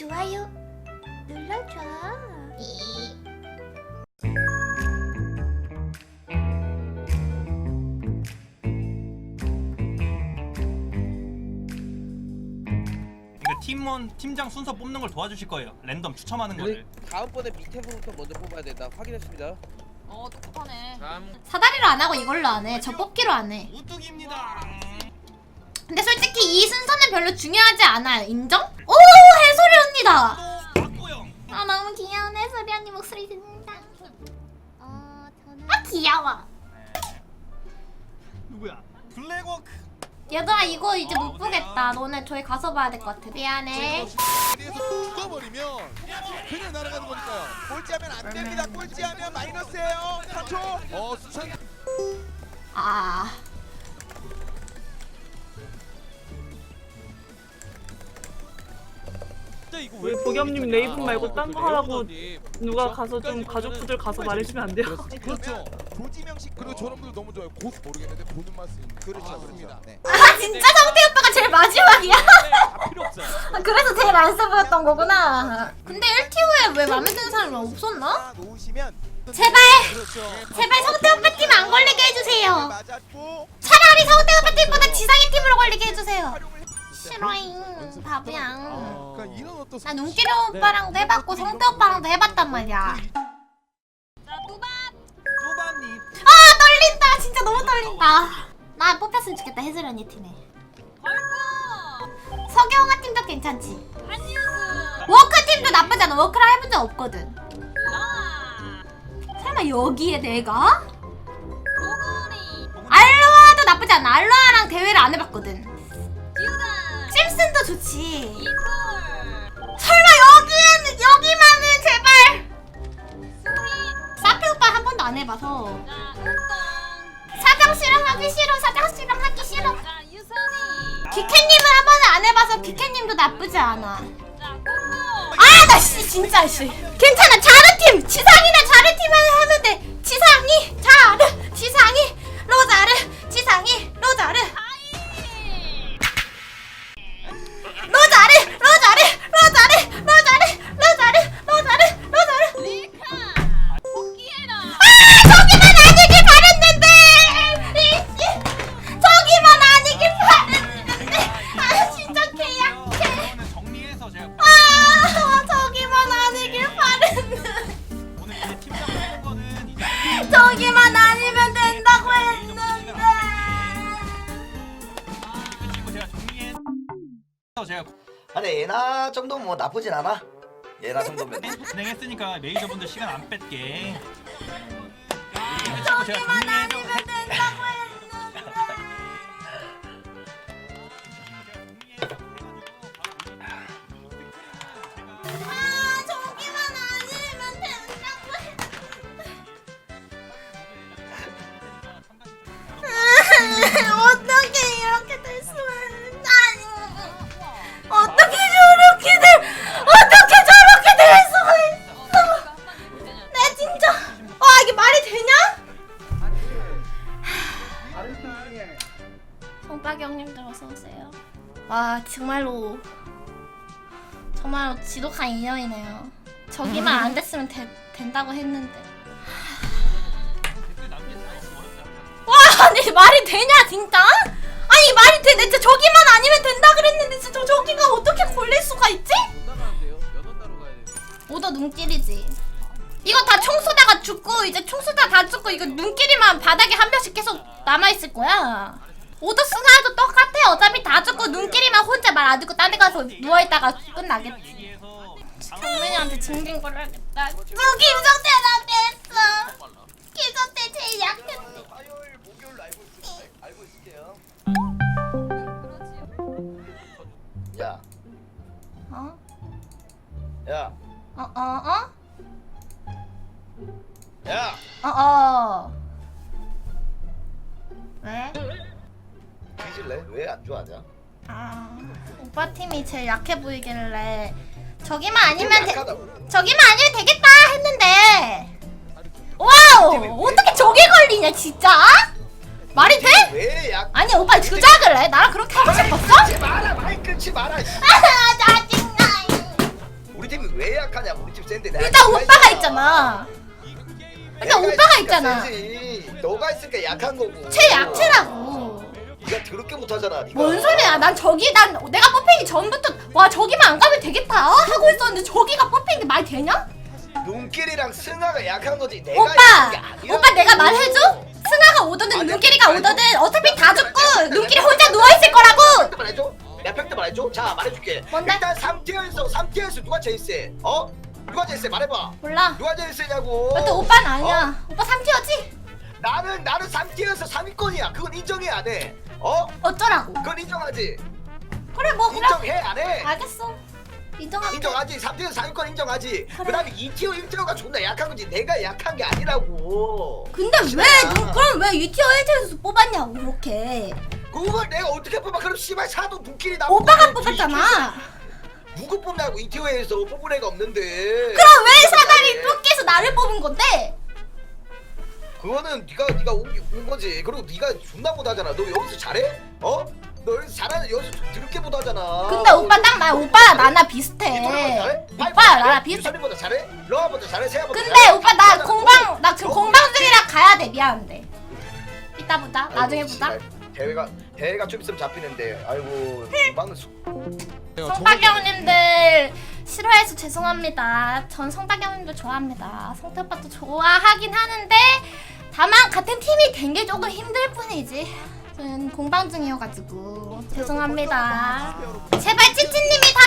좋아요 눌러줘. 그러니까 팀원 팀장 순서 뽑는 걸 도와주실 거예요. 랜덤 추첨하는 거를. 다음번에 밑에서부터 먼저 뽑아야 된다. 확인했습니다. 어 똑똑하네. 사다리로 안 하고 이걸로 안 해. 저 뽑기로 안 해. 우뚝입니다. 근데 솔직히 이 순서는 별로 중요하지 않아요. 인정? 오 해소리 언니다. 또 박고영. 아 너무 귀여운 해소리 언니 목소리 듣는다. 어 저는 아 귀여워. 누구야? 블랙워크. 얘들아 이거 이제 못 보겠다. 너네 저희 가서 봐야 될 것 같아. 미안해. 죽어버리면 그냥 날아가는 거니까요. 꼴찌하면 안 됩니다. 꼴찌하면 마이너스예요. 4초. 어 수찬 아 우리 보겸님 레이븐 말고 딴 거 하라고 누가 가서 좀 가족분들 가서 말해주면 안 돼요? 그렇죠. 조지명 씨 그리고 저런 분들 너무 좋아요. 고 모르겠는데 보는 맛은 그렇죠, 맞습니다. 그렇죠. 네. 아, 진짜 성태 오빠가 제일 마지막이야? 필요 없어요. 아, 그래서 제일 안세 보였던 거구나. 근데 LTO에 왜 마음에 드는 사람이 없었나? 놓으시면 제발 그렇죠. 제발 성태 오빠 팀 안 걸리게 해주세요. 맞았고 차라리 성태 오빠 팀보다 지상의 팀으로 걸리게 해주세요. 싫어잉 바보야. 그러니까 이런 어떤 나 눈길이 오빠랑도 해봤고 성태 오빠랑도 해봤단 말이야. 자 뚜밥. 또밤님. 아 떨린다 진짜 너무 떨린다. 나 뽑혔으면 좋겠다 해슬 언니 팀에. 서경아 팀도 괜찮지. 워크 팀도 나쁘지 않아. 워크랑 해본 적 없거든. 라. 설마 여기에 내가? 알로아도 나쁘지 않아. 알로아랑 대회를 안 해봤거든. 심슨도 좋지. 설마 여기에는 여기만은 제발. 사페 오빠 한 번도 안 해봐서. 사장 씨랑 하기 싫어. 사장 씨랑 하기 싫어. 기캐님은 한 번도 안 해봐서 기캐님도 나쁘지 않아. 자 꼬꼬. 아, 나 씨, 진짜 씨. 괜찮아. 자르팀. 지상이나 자르팀 하면 돼. 지상이, 자르, 지상이, 로자르, 지상이, 로자르, 제가 아니 예나 정도면 뭐 나쁘진 않아. 예나 정도면. 진행했으니까 메이저분들 시간 안 뺄게. 그리고 제가 정리해서 송박이 형님들 어서 오세요. 와 정말로 정말로 지독한 인연이네요. 저기만 안 됐으면 되, 된다고 했는데. 와 아니 말이 되냐 진짜? 아니 말이 돼? 진짜 저기만 아니면 된다 그랬는데 진짜 저기가 어떻게 걸릴 수가 있지? 오더 눈길이지. 이거 다총 쏘다가 죽고 이제 총 쏘다 다 죽고 이거 눈길이만 바닥에 한 명씩 계속 남아 있을 거야. 오더 스나도 똑같아. 어차피 다 죽고 눈길이만 혼자 말 안 듣고 딴 데 가서 누워 있다가 끝나겠지. 강민이한테 징징. 너 김성태한테 했어. 김성태 제일. 화요일 목요일 알고 있을게요 알고 있을게요 야 어? 야, 어? 어? 어? 야, 어? 어? 왜? 뒤질래? 왜 안 좋아하냐? 아, 오빠 팀이 제일 약해 보이길래 저기만 아니면 되, 약하다고. 저기만 아니면 되겠다 했는데 와우 어떻게 저게 걸리냐 진짜 말이 돼? 왜 약? 아니 오빠 주작을 해 나랑 그렇게 하고 싶었어? 끊지 마라, 말 끊지 마라. 씨. 아 짜증나 센데 내가 일단 내가 오빠가 있잖아. 일단 내가 오빠가 있으니까 있잖아. 세지. 너가 있으니까 약한 거고. 최약체라고. 네가 더럽게 못하잖아. 네가. 뭔 소리야? 난 저기 난 내가 뽑히기 전부터 와 저기만 안 가면 되겠다 하고 있었는데 저기가 뽑히는 게 말이 되냐? 눈길이랑 승아가 약한 거지. 내가 오빠, 약한 게 아니라고. 오빠 내가 말해줘? 승아가 오더든 아니야, 눈길이가 말해줘. 오더든 어차피 다 죽고 말해줘. 눈길이 혼자 누워 있을 거라고. 팩트 말해줘. 내 팩트 말해줘. 자 말해줄게. 뭔데? 일단 3티어에서 3티어에서 누가 제일 세? 어? 누가 제일 세? 말해봐. 몰라. 누가 제일 세냐고. 근데 오빠는 아니야. 오빠 3티어지? 나는 나는 3티어에서 3위권이야. 그건 인정해 안 해? 어? 어쩌라고? 그건 인정하지. 그래 뭐 그래. 인정해 안 해? 알겠어. 인정할게. 인정하지. 3티어에서 3위권 인정하지. 그다음에 2티어 1티어가 존나 약한 거지. 내가 약한 게 아니라고. 근데 왜 싫어요. 누, 그럼 왜 2티어 1티어에서 뽑았냐고 이렇게. 그걸 내가 어떻게 뽑아? 그럼 씨발 사도 눈길이 나. 오빠가 뽑았잖아. 누구 뽑냐고 2티어에서 뽑은 애가 없는데. 그럼 왜 사다리 뽑기에서 나를 뽑은 건데? 그거는 네가 네가 온, 온 거지. 그리고 네가 존나 못하잖아. 너 여기서 잘해? 어? 너 여기서 잘하는 여기서 좀 드럽게 못하잖아. 근데 오빠 딱말 오빠야 나나 비슷해. 오빠야 나나 비슷해. 유선이보다 잘해? 러아보다 잘해? 세아보다 근데 잘해? 오빠 나. 공방 나 지금 어? 공방 중이라 가야 돼 미안한데. 이따 보자. 나중에 보자. 씨발, 대회가 대회가 좀 있으면 잡히는데. 아이고 방금 수- 성박영님들 싫어해서 죄송합니다. 전 성박영님도 좋아합니다. 성태 오빠도 좋아하긴 하는데 다만 같은 팀이 된 게 조금 힘들 뿐이지. 저는 공방 중이어가지고 죄송합니다. 제발 찌찌님이 다